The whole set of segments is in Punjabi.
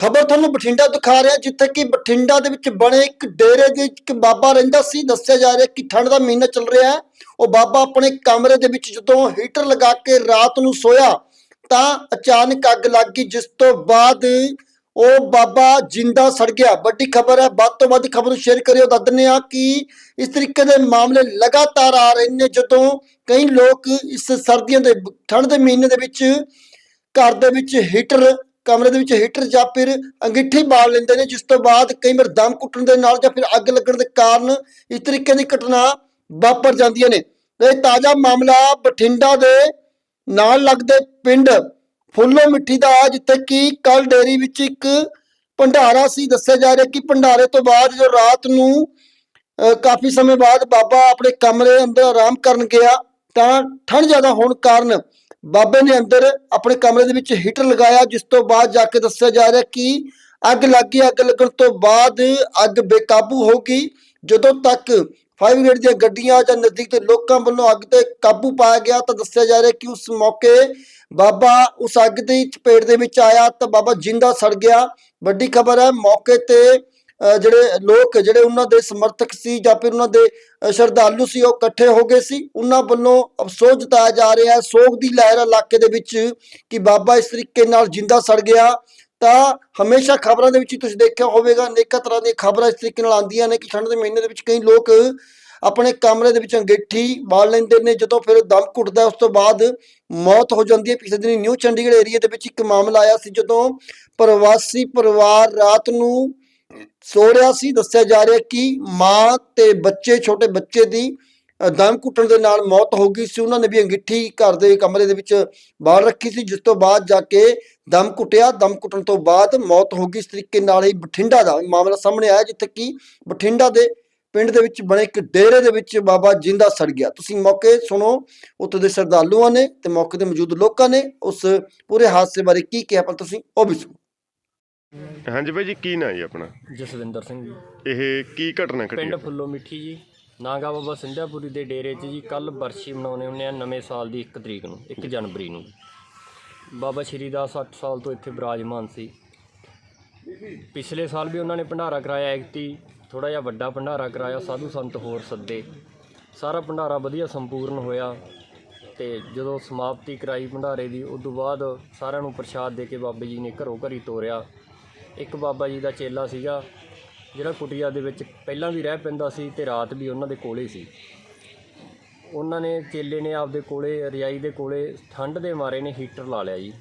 ਖਬਰ ਤੁਹਾਨੂੰ ਬਠਿੰਡਾ ਦਿਖਾ ਰਿਹਾ, ਜਿੱਥੇ ਕਿ ਬਠਿੰਡਾ ਦੇ ਵਿੱਚ ਬਣੇ ਇੱਕ ਡੇਰੇ ਦੇ ਵਿੱਚ ਇੱਕ ਬਾਬਾ ਰਹਿੰਦਾ ਸੀ, ਦੱਸਿਆ ਜਾ ਰਿਹਾ ਕਿ ਠੰਡ ਦਾ ਮਹੀਨਾ ਚੱਲ ਰਿਹਾ ਹੈ। ਉਹ ਬਾਬਾ ਆਪਣੇ ਕਮਰੇ ਦੇ ਵਿੱਚ ਜਦੋਂ ਹੀਟਰ ਲਗਾ ਕੇ ਰਾਤ ਨੂੰ ਸੋਇਆ, ਤਾਂ ਅਚਾਨਕ ਅੱਗ ਲੱਗ ਗਈ, ਜਿਸ ਤੋਂ ਬਾਅਦ ਉਹ ਬਾਬਾ ਜਿੰਦਾ ਸੜ ਗਿਆ। ਵੱਡੀ ਖਬਰ ਹੈ, ਵੱਧ ਤੋਂ ਵੱਧ ਖਬਰ ਨੂੰ ਸ਼ੇਅਰ ਕਰਿਓ। ਦੱਸ ਦਿੰਦੇ ਆ ਕਿ ਇਸ ਤਰੀਕੇ ਦੇ ਮਾਮਲੇ ਲਗਾਤਾਰ ਆ ਰਹੇ ਨੇ, ਜਦੋਂ ਕਈ ਲੋਕ ਇਸ ਸਰਦੀਆਂ ਦੇ, ਠੰਡ ਦੇ ਮਹੀਨੇ ਦੇ ਵਿੱਚ ਘਰ ਦੇ ਵਿੱਚ ਹੀਟਰ ਕਮਰੇ ਦੇ ਵਿੱਚ ਹੀਟਰ ਜਾਂ ਫਿਰ ਅੰਗੀਠੀ ਬਾਲ ਲੈਂਦੇ ਨੇ, ਜਿਸ ਤੋਂ ਬਾਅਦ ਕਈ ਵਾਰ ਦਮ ਘੁੱਟਣ ਦੇ ਨਾਲ ਜਾਂ ਫਿਰ ਅੱਗ ਲੱਗਣ ਦੇ ਕਾਰਨ ਇਸ ਤਰੀਕੇ ਦੀ ਘਟਨਾ ਵਾਪਰ ਜਾਂਦੀਆਂ ਨੇ। ਇਹ ਤਾਜ਼ਾ ਮਾਮਲਾ ਬਠਿੰਡਾ ਦੇ ਨਾਲ ਲੱਗਦੇ ਪਿੰਡ ਫੁੱਲੋ ਮਿੱਠੀ ਦਾ ਜਿੱਥੇ ਕਿ ਕੱਲ ਡੇਰੀ ਵਿੱਚ ਇੱਕ ਭੰਡਾਰਾ ਸੀ। ਦੱਸਿਆ ਜਾ ਰਿਹਾ ਕਿ ਭੰਡਾਰੇ ਤੋਂ ਬਾਅਦ ਜੋ ਰਾਤ ਨੂੰ, ਅਹ, ਕਾਫੀ ਸਮੇਂ ਬਾਅਦ ਬਾਬਾ ਆਪਣੇ ਕਮਰੇ ਅੰਦਰ ਆਰਾਮ ਕਰਨ ਗਿਆ, ਤਾਂ ਠੰਡ ਜ਼ਿਆਦਾ ਹੋਣ ਕਾਰਨ ਬਾਬੇ ਨੇ ਅੰਦਰ ਆਪਣੇ ਕਮਰੇ ਦੇ ਵਿੱਚ ਹੀਟਰ ਲਗਾਇਆ, ਜਿਸ ਤੋਂ ਬਾਅਦ ਜਾ ਕੇ ਦੱਸਿਆ ਜਾ ਰਿਹਾ ਕਿ ਅੱਗ ਲੱਗ ਗਈ ਅੱਗ ਲੱਗਣ ਤੋਂ ਬਾਅਦ ਅੱਗ ਬੇਕਾਬੂ ਹੋ ਗਈ। ਜਦੋਂ ਤੱਕ ਫਾਇਰ ਬ੍ਰਿਗੇਡ ਦੀਆਂ ਗੱਡੀਆਂ ਜਾਂ ਨਜ਼ਦੀਕ ਦੇ ਲੋਕਾਂ ਵੱਲੋਂ ਅੱਗ ਤੇ ਕਾਬੂ ਪਾਇਆ ਗਿਆ ਤਾਂ ਦੱਸਿਆ ਜਾ ਰਿਹਾ ਕਿ ਉਸ ਮੌਕੇ ਬਾਬਾ ਉਸ ਅੱਗ ਦੀ ਚਪੇਟ ਦੇ ਵਿੱਚ ਆਇਆ ਤਾਂ ਬਾਬਾ ਜਿੰਦਾ ਸੜ ਗਿਆ। ਵੱਡੀ ਖਬਰ ਹੈ, ਮੌਕੇ ਤੇ ਜਿਹੜੇ ਲੋਕ, ਜਿਹੜੇ ਉਹਨਾਂ ਦੇ ਸਮਰਥਕ ਸੀ ਜਾਂ ਫਿਰ ਉਹਨਾਂ ਦੇ ਸ਼ਰਧਾਲੂ ਸੀ, ਉਹ ਇਕੱਠੇ ਹੋ ਗਏ ਸੀ। ਉਹਨਾਂ ਵੱਲੋਂ ਅਫਸੋਸ ਜਤਾਇਆ ਜਾ ਰਿਹਾ ਹੈ, ਸੋਗ ਦੀ ਲਹਿਰ ਇਲਾਕੇ ਦੇ ਵਿੱਚ ਕਿ ਬਾਬਾ ਇਸ ਤਰੀਕੇ ਨਾਲ ਜਿੰਦਾ ਸੜ ਗਿਆ। ਤਾਂ ਹਮੇਸ਼ਾ ਖਬਰਾਂ ਦੇ ਵਿੱਚ ਤੁਸੀਂ ਦੇਖਿਆ ਹੋਵੇਗਾ, ਅਨੇਕਾਂ ਤਰ੍ਹਾਂ ਦੀਆਂ ਖਬਰਾਂ ਇਸ ਤਰੀਕੇ ਨਾਲ ਆਉਂਦੀਆਂ ਨੇ ਕਿ ਠੰਡ ਦੇ ਮਹੀਨੇ ਦੇ ਵਿੱਚ ਕਈ ਲੋਕ ਆਪਣੇ ਕਮਰੇ ਦੇ ਵਿੱਚ ਅੰਗੇਠੀ ਬਾਲ ਲੈਂਦੇ ਨੇ। ਜਦੋਂ ਫਿਰ ਦਮ ਘੁੱਟਦਾ, ਉਸ ਤੋਂ ਬਾਅਦ ਮੌਤ ਹੋ ਜਾਂਦੀ ਹੈ। ਪਿਛਲੇ ਦਿਨੀ ਨਿਊ ਚੰਡੀਗੜ੍ਹ ਏਰੀਆ ਦੇ ਵਿੱਚ ਇੱਕ ਮਾਮਲਾ ਆਇਆ ਸੀ, ਜਦੋਂ ਪ੍ਰਵਾਸੀ ਪਰਿਵਾਰ ਰਾਤ ਨੂੰ ਸੋ ਰਿਹਾ ਸੀ, ਦੱਸਿਆ ਜਾ ਰਿਹਾ ਕਿ ਮਾਂ ਤੇ ਬੱਚੇ, ਛੋਟੇ ਬੱਚੇ ਦੀ ਦਮ ਘੁੱਟਣ ਦੇ ਨਾਲ ਮੌਤ ਹੋ ਗਈ ਸੀ। ਉਹਨਾਂ ਨੇ ਵੀ ਅੰਗੀਠੀ ਘਰ ਦੇ ਕਮਰੇ ਦੇ ਵਿੱਚ ਬਾਹਰ ਰੱਖੀ ਸੀ, ਜਿਸ ਤੋਂ ਬਾਅਦ ਜਾ ਕੇ ਦਮ ਘੁੱਟਿਆ। ਦਮ ਘੁੱਟਣ ਤੋਂ ਬਾਅਦ ਮੌਤ ਹੋ ਗਈ। ਇਸ ਤਰੀਕੇ ਨਾਲ ਹੀ ਬਠਿੰਡਾ ਦਾ ਮਾਮਲਾ ਸਾਹਮਣੇ ਆਇਆ, ਜਿੱਥੇ ਕਿ ਬਠਿੰਡਾ ਦੇ ਪਿੰਡ ਦੇ ਵਿੱਚ ਬਣੇ ਇੱਕ ਡੇਰੇ ਦੇ ਵਿੱਚ ਬਾਬਾ ਜਿੰਦਾ ਸੜ ਗਿਆ। ਤੁਸੀਂ ਮੌਕੇ ਸੁਣੋ, ਉੱਥੇ ਦੇ ਸ਼ਰਧਾਲੂਆਂ ਨੇ ਤੇ ਮੌਕੇ ਤੇ ਮੌਜੂਦ ਲੋਕਾਂ ਨੇ ਉਸ ਪੂਰੇ ਹਾਦਸੇ ਬਾਰੇ ਕੀ ਕਿਹਾ, ਪਰ ਤੁਸੀਂ ਉਹ ਵੀ ਸੁਣੋ। ਹਾਂਜੀ ਭਾਈ ਜੀ ਕੀ ਨਾਂ ਜੀ ਆਪਣਾ? ਜਸਵਿੰਦਰ ਸਿੰਘ ਜੀ। ਇਹ ਕੀ ਘਟਨਾ ਘਟੀ ਪਿੰਡ? ਫੁੱਲੋ ਮਿੱਠੀ ਜੀ। ਨਾਗਾ ਬਾਬਾ ਸਿੰਧਾਪੁਰੀ ਦੇ ਡੇਰੇ 'ਚ ਜੀ ਕੱਲ ਬਰਸ਼ੀ ਮਨਾਉਣੇ ਹੁੰਦੇ ਆ ਨਵੇਂ ਸਾਲ ਦੀ 1 ਤਰੀਕ ਨੂੰ 1 ਜਨਵਰੀ ਨੂੰ ਬਾਬਾ ਸ਼੍ਰੀਦਾਸ 8 ਸਾਲ ਤੋਂ ਇੱਥੇ ਬਿਰਾਜਮਾਨ ਸੀ। ਪਿਛਲੇ ਸਾਲ ਵੀ ਉਹਨਾਂ ਨੇ ਭੰਡਾਰਾ ਕਰਾਇਆ ਐਕਟੀ ਥੋੜਾ ਜਿਹਾ ਵੱਡਾ ਭੰਡਾਰਾ ਕਰਾਇਆ ਸਾਧੂ ਸੰਤ ਹੋਰ ਸੱਦੇ। ਸਾਰਾ ਭੰਡਾਰਾ ਵਧੀਆ ਸੰਪੂਰਨ ਹੋਇਆ ਤੇ ਜਦੋਂ ਸਮਾਪਤੀ ਕਰਾਈ ਭੰਡਾਰੇ ਦੀ ਉਸ ਤੋਂ ਬਾਅਦ ਸਾਰਿਆਂ ਨੂੰ ਪ੍ਰਸ਼ਾਦ ਦੇ ਕੇ ਬਾਬੇ ਜੀ ਨੇ ਘਰੋਂ ਘਰੀ ਤੋਰਿਆ। ਇੱਕ ਬਾਬਾ ਜੀ ਦਾ ਚੇਲਾ ਸੀਗਾ, ਜਿਹੜਾ ਕੁਟੀਆ ਦੇ ਵਿੱਚ ਪਹਿਲਾਂ ਵੀ ਰਹਿ ਪੈਂਦਾ ਸੀ ਤੇ ਰਾਤ ਵੀ ਉਹਨਾਂ ਦੇ ਕੋਲੇ ਸੀ। ਉਹਨਾਂ ਨੇ ਚੇਲੇ ਨੇ ਆਪਦੇ ਕੋਲੇ, ਰਜਾਈ ਦੇ ਕੋਲੇ ਠੰਡ ਦੇ ਮਾਰੇ ਨੇ ਹੀਟਰ ਲਾ ਲਿਆ ਜੀ।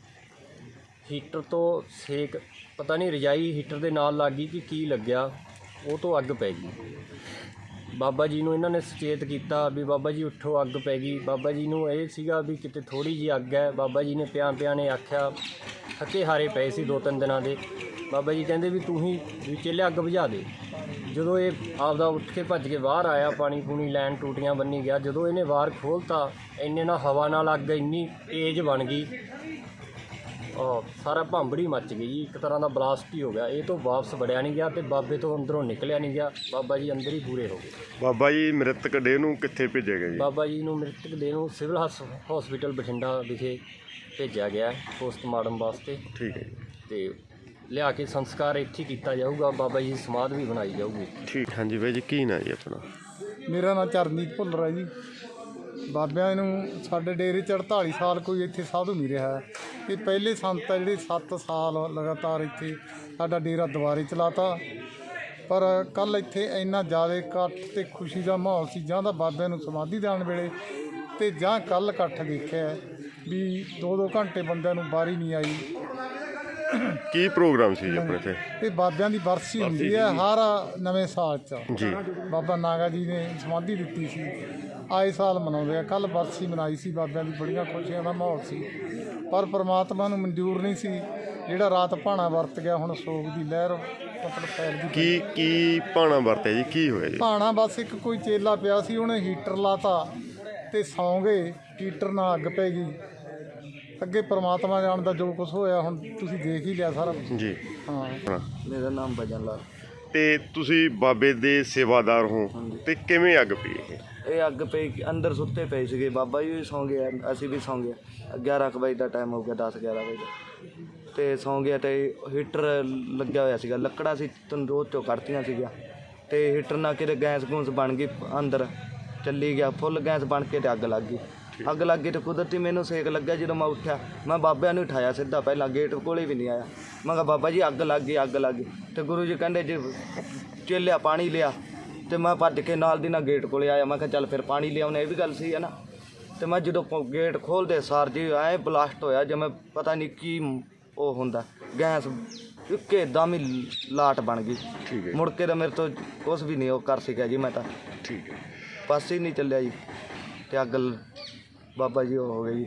ਹੀਟਰ ਤੋਂ ਸੇਕ, ਪਤਾ ਨਹੀਂ ਰਜਾਈ ਹੀਟਰ ਦੇ ਨਾਲ ਲੱਗ ਗਈ ਕਿ ਕੀ ਲੱਗਿਆ, ਉਹ ਤੋਂ ਅੱਗ ਪੈ ਗਈ। ਬਾਬਾ ਜੀ ਨੂੰ ਇਹਨਾਂ ਨੇ ਸੁਚੇਤ ਕੀਤਾ ਵੀ ਬਾਬਾ ਜੀ ਉੱਠੋ, ਅੱਗ ਪੈ ਗਈ। ਬਾਬਾ ਜੀ ਨੂੰ ਇਹ ਸੀਗਾ ਵੀ ਕਿਤੇ ਥੋੜੀ ਜੀ ਅੱਗ ਹੈ। ਬਾਬਾ ਜੀ ਨੇ ਪਿਆਂ ਪਿਆਂ ਨੇ ਆਖਿਆ, ਥੱਕੇ ਹਾਰੇ ਪਏ ਸੀ ਦੋ ਤਿੰਨ ਦਿਨਾਂ ਦੇ। ਬਾਬਾ ਜੀ ਕਹਿੰਦੇ ਵੀ ਤੂੰ ਹੀ ਵੀ ਚੇਲੇ ਅੱਗ ਬੁਝਾ ਦੇ। ਜਦੋਂ ਇਹ ਆਪਦਾ ਉੱਠ ਕੇ ਭੱਜ ਕੇ ਬਾਹਰ ਆਇਆ ਪਾਣੀ ਪੂਣੀ ਲੈਣ ਟੂਟੀਆਂ ਬੰਨੀ ਗਿਆ, ਜਦੋਂ ਇਹਨੇ ਵਾਰ ਖੋਲਤਾ ਇੰਨੇ ਨਾਲ ਹਵਾ ਨਾਲ ਅੱਗ ਇੰਨੀ ਤੇਜ਼ ਬਣ ਗਈ ਉਹ ਸਾਰਾ ਭਾਂਬੜੀ ਮੱਚ ਗਈ ਜੀ। ਇੱਕ ਤਰ੍ਹਾਂ ਦਾ ਬਲਾਸਟ ਹੀ ਹੋ ਗਿਆ। ਇਹ ਤੋਂ ਵਾਪਸ ਵੜਿਆ ਨਹੀਂ ਗਿਆ ਤੇ ਬਾਬੇ ਤੋਂ ਅੰਦਰੋਂ ਨਿਕਲਿਆ ਨਹੀਂ ਗਿਆ। ਬਾਬਾ ਜੀ ਅੰਦਰ ਹੀ ਪੂਰੇ ਹੋ ਗਏ। ਬਾਬਾ ਜੀ ਮ੍ਰਿਤਕ ਡੇ ਨੂੰ ਕਿੱਥੇ ਭੇਜਿਆ ਗਿਆ ਜੀ? ਬਾਬਾ ਜੀ ਨੂੰ ਮ੍ਰਿਤਕ ਦੇਹ ਨੂੰ ਸਿਵਲ ਹਸ- ਹਸਪੀਟਲ ਬਠਿੰਡਾ ਵਿਖੇ ਭੇਜਿਆ ਗਿਆ ਪੋਸਟਮਾਰਟਮ ਵਾਸਤੇ। ਠੀਕ ਹੈ ਜੀ। ਤੇ ਲਿਆ ਕੇ ਸੰਸਕਾਰ ਇੱਥੇ ਕੀਤਾ ਜਾਊਗਾ। ਬਾਬਾ ਜੀ ਦੀ ਸਮਾਧ ਵੀ ਬਣਾਈ ਜਾਊਗੀ। ਠੀਕ। ਹਾਂਜੀ ਭਾਈ ਜੀ ਕੀ ਨਾਂ ਜੀ ਆਪਣਾ? ਮੇਰਾ ਨਾਮ ਚਰਨਜੀਤ ਭੁੱਲਰ ਹੈ ਜੀ। ਬਾਬਿਆਂ ਨੂੰ ਸਾਡੇ ਡੇਰੇ 'ਚ 48 ਸਾਲ ਕੋਈ ਇੱਥੇ ਸਾਧੂ ਨਹੀਂ ਰਿਹਾ। ਇਹ ਪਹਿਲੇ ਸੰਤ ਆ ਜਿਹੜੇ 7 ਸਾਲ ਲਗਾਤਾਰ ਇੱਥੇ ਸਾਡਾ ਡੇਰਾ ਦੁਬਾਰੇ ਚਲਾਤਾ। ਪਰ ਕੱਲ ਇੱਥੇ ਇੰਨਾ ਜ਼ਿਆਦਾ ਇਕੱਠ ਤੇ ਖੁਸ਼ੀ ਦਾ ਮਾਹੌਲ ਸੀ ਜਾਂ ਤਾਂ ਬਾਬਿਆਂ ਨੂੰ ਸਮਾਧੀ ਦੇਣ ਵੇਲੇ ਤੇ ਜਾਂ ਕੱਲ ਇਕੱਠ ਦੇਖਿਆ ਵੀ 2-2 ਘੰਟੇ ਬੰਦਿਆਂ ਨੂੰ ਬਾਰੀ ਨਹੀਂ ਆਈ। ਕੀ ਪ੍ਰੋਗਰਾਮ ਸੀ ਜੀ ਆਪਣੇ ਤੇ ਇਹ ਬਾਬਿਆਂ ਦੀ ਵਰਸੀ ਹੁੰਦੀ ਹੈ ਹਰ ਨਵੇਂ ਸਾਲ 'ਚ। ਜੀ। ਬਾਬਾ ਨਾਗਾ ਜੀ ਨੇ ਸਮਾਧੀ ਦਿੱਤੀ ਸੀ। ਆਏ ਸਾਲ ਮਨਾਉਂਦੇ ਆ। ਕੱਲ ਬਰਸੀ ਮਨਾਈ ਸੀ ਬਾਬਿਆਂ ਦੀ ਬੜੀਆਂ ਖੁਸ਼ੀਆਂ ਦਾ ਮਾਹੌਲ ਸੀ। ਪਰ ਪ੍ਰਮਾਤਮਾ ਨੂੰ ਮਨਜ਼ੂਰ ਨਹੀਂ ਸੀ। ਜਿਹੜਾ ਰਾਤ ਭਾਣਾ ਵਰਤ ਗਿਆ ਹੁਣ ਸੋਗ ਦੀ ਲਹਿਰ ਮਤਲਬ ਫੈਲ ਗਈ। ਕੀ ਕੀ ਪਾਣਾ ਵਰਤਿਆ ਜੀ? ਕੀ ਹੋਇਆ ਜੀ? ਭਾਣਾ ਬਸ ਇੱਕ ਕੋਈ ਚੇਲਾ ਪਿਆ ਸੀ ਉਹਨੇ ਹੀਟਰ ਲਾਤਾ ਤੇ ਸੌਂ ਗਏ। ਹੀਟਰ ਨਾਲ ਅੱਗ ਪੈ ਗਈ। ਅੱਗੇ ਪ੍ਰਮਾਤਮਾ ਜਾਣਦਾ ਜੋ ਕੁਝ ਹੋਇਆ ਹੁਣ ਤੁਸੀਂ ਦੇਖ ਹੀ ਲਿਆ ਸਾਰਾ ਜੀ। ਹਾਂ ਹਾਂ। ਮੇਰਾ ਨਾਮ ਭਜਨ ਲਾਲ। ਤੇ ਤੁਸੀਂ ਬਾਬੇ ਦੇ ਸੇਵਾਦਾਰ ਹੋ ਤੇ ਕਿਵੇਂ ਅੱਗ ਪਈ ਇਹ? ਇਹ ਅੱਗ ਪਈ ਅੰਦਰ ਸੁੱਤੇ ਪਏ ਸੀਗੇ। ਬਾਬਾ ਜੀ ਵੀ ਸੌਂ ਗਏ ਅਸੀਂ ਵੀ ਸੌਂ ਗਏ 11 ਕੁ ਵਜੇ ਦਾ ਟਾਈਮ ਹੋ ਗਿਆ 10 11 ਵਜੇ। ਦਾ ਤੇ ਸੌਂ ਗਿਆ ਤੇ ਹੀਟਰ ਲੱਗਿਆ ਹੋਇਆ ਸੀਗਾ। ਲੱਕੜਾਂ ਸੀ ਤੰਦੂਰ ਚੋਂ ਕੱਢਤੀਆਂ ਸੀਗੀਆਂ। ਤੇ ਹੀਟਰ ਨਾਲ ਕਿਤੇ ਗੈਸ ਗੂੰਸ ਬਣ ਗਈ ਅੰਦਰ। ਚੱਲੀ ਗਿਆ ਫੁੱਲ ਗੈਸ ਬਣ ਕੇ ਤੇ ਅੱਗ ਲੱਗ ਗਈ। ਅੱਗ ਲੱਗ ਗਈ ਤੇ ਕੁਦਰਤੀ ਮੈਨੂੰ ਸੇਕ ਲੱਗਾ ਜਦੋਂ ਮੈਂ ਉੱਠਿਆ। ਮੈਂ ਬਾਬਿਆਂ ਨੂੰ ਉਠਾਇਆ ਸਿੱਧਾ ਪਹਿਲਾਂ ਗੇਟ ਕੋਲੇ ਵੀ ਨਹੀਂ ਆਇਆ। ਮੈਂ ਕਿਹਾ ਬਾਬਾ ਜੀ ਅੱਗ ਲੱਗ ਗਈ ਅੱਗ ਲੱਗ ਗਈ। ਤੇ ਗੁਰੂ ਜੀ ਕਹਿੰਦੇ ਜੇ ਚੇਲਿਆ ਪਾਣੀ ਲਿਆ। ਤੇ ਮੈਂ ਭੱਜ ਕੇ ਨਾਲ ਦੀ ਨਾਲ ਗੇਟ ਕੋਲੇ ਆਇਆ। ਮੈਂ ਕਿਹਾ ਚੱਲ ਫਿਰ ਪਾਣੀ ਲਿਆਉਣੇ ਇਹ ਵੀ ਗੱਲ ਸਹੀ ਹੈ ਨਾ? ਤੇ ਮੈਂ ਜਦੋਂ ਗੇਟ ਖੋਲਦੇ ਸਾਰ ਜੀ ਐ ਬਲਾਸਟ ਹੋਇਆ ਜਿਵੇਂ ਪਤਾ ਨਹੀਂ ਕੀ ਉਹ ਹੁੰਦਾ ਗੈਸ ਇੱਕੇ ਦਮ ਹੀ ਲਾਟ ਬਣ ਗਈ। ਠੀਕ ਹੈ ਮੁੜ ਕੇ ਤਾਂ ਮੇਰੇ ਤੋਂ ਕੁਝ ਵੀ ਨਹੀਂ ਉਹ ਕਰ ਸਕਿਆ ਜੀ ਮੈਂ ਤਾਂ। ਠੀਕ ਹੈ। ਪਾਸੇ ਹੀ ਨਹੀਂ ਚੱਲਿਆ ਜੀ ਤੇ ਅੱਗ ਲ- ਬਾਬਾ ਜੀ ਉਹ ਹੋ ਗਈ ਜੀ।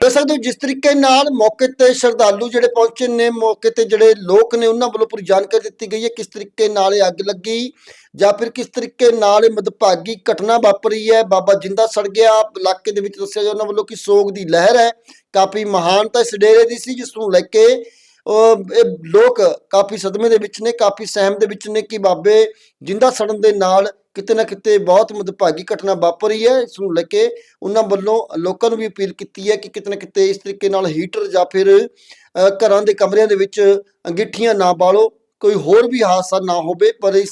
ਦੇਖ ਸਕਦੇ ਹੋ ਜਿਸ ਤਰੀਕੇ ਨਾਲ ਮੌਕੇ ਤੇ ਸ਼ਰਧਾਲੂ ਜਿਹੜੇ ਪਹੁੰਚੇ ਨੇ ਮੌਕੇ ਤੇ ਜਿਹੜੇ ਲੋਕ ਨੇ ਉਹਨਾਂ ਵੱਲੋਂ ਪੂਰੀ ਜਾਣਕਾਰੀ ਦਿੱਤੀ ਗਈ ਹੈ ਕਿਸ ਤਰੀਕੇ ਨਾਲ ਇਹ ਅੱਗ ਲੱਗੀ ਜਾਂ ਫਿਰ ਕਿਸ ਤਰੀਕੇ ਨਾਲ ਇਹ ਮਦਭਾਗੀ ਘਟਨਾ ਵਾਪਰੀ ਹੈ। ਬਾਬਾ ਜਿੰਦਾ ਸੜ ਗਿਆ ਇਲਾਕੇ ਦੇ ਵਿੱਚ ਦੱਸਿਆ ਜਾ ਉਹਨਾਂ ਵੱਲੋਂ ਕਿ ਸੋਗ ਦੀ ਲਹਿਰ ਹੈ ਕਾਫੀ ਮਹਾਨਤਾ ਇਸ ਡੇਰੇ ਦੀ ਸੀ ਜਿਸ ਨੂੰ ਲੈ ਕੇ ਅਹ, ਇਹ ਲੋਕ ਕਾਫੀ ਸਦਮੇ ਦੇ ਵਿੱਚ ਨੇ ਕਾਫੀ ਸਹਿਮ ਦੇ ਵਿੱਚ ਨੇ ਕਿ ਬਾਬੇ ਜਿੰਦਾ ਸੜਨ ਦੇ ਨਾਲ ਕਿਤੇ ਨਾ ਕਿਤੇ ਬਹੁਤ ਮਦਭਾਗੀ ਘਟਨਾ ਵਾਪਰੀ ਹੈ ਇਸ ਨੂੰ ਲੈ ਕੇ ਉਹਨਾਂ ਵੱਲੋਂ ਲੋਕਾਂ ਨੂੰ ਵੀ ਅਪੀਲ ਕੀਤੀ ਹੈ ਕਿ ਕਿਤੇ ਨਾ ਕਿਤੇ ਇਸ ਤਰੀਕੇ ਨਾਲ ਹੀਟਰ ਜਾਂ ਫਿਰ ਅ, ਘਰਾਂ ਦੇ ਕਮਰਿਆਂ ਦੇ ਵਿੱਚ ਅੰਗੀਠੀਆਂ ਨਾ ਬਾਲੋ ਕੋਈ ਹੋਰ ਵੀ ਹਾਦਸਾ ਨਾ ਹੋਵੇ ਪਰ ਇਸ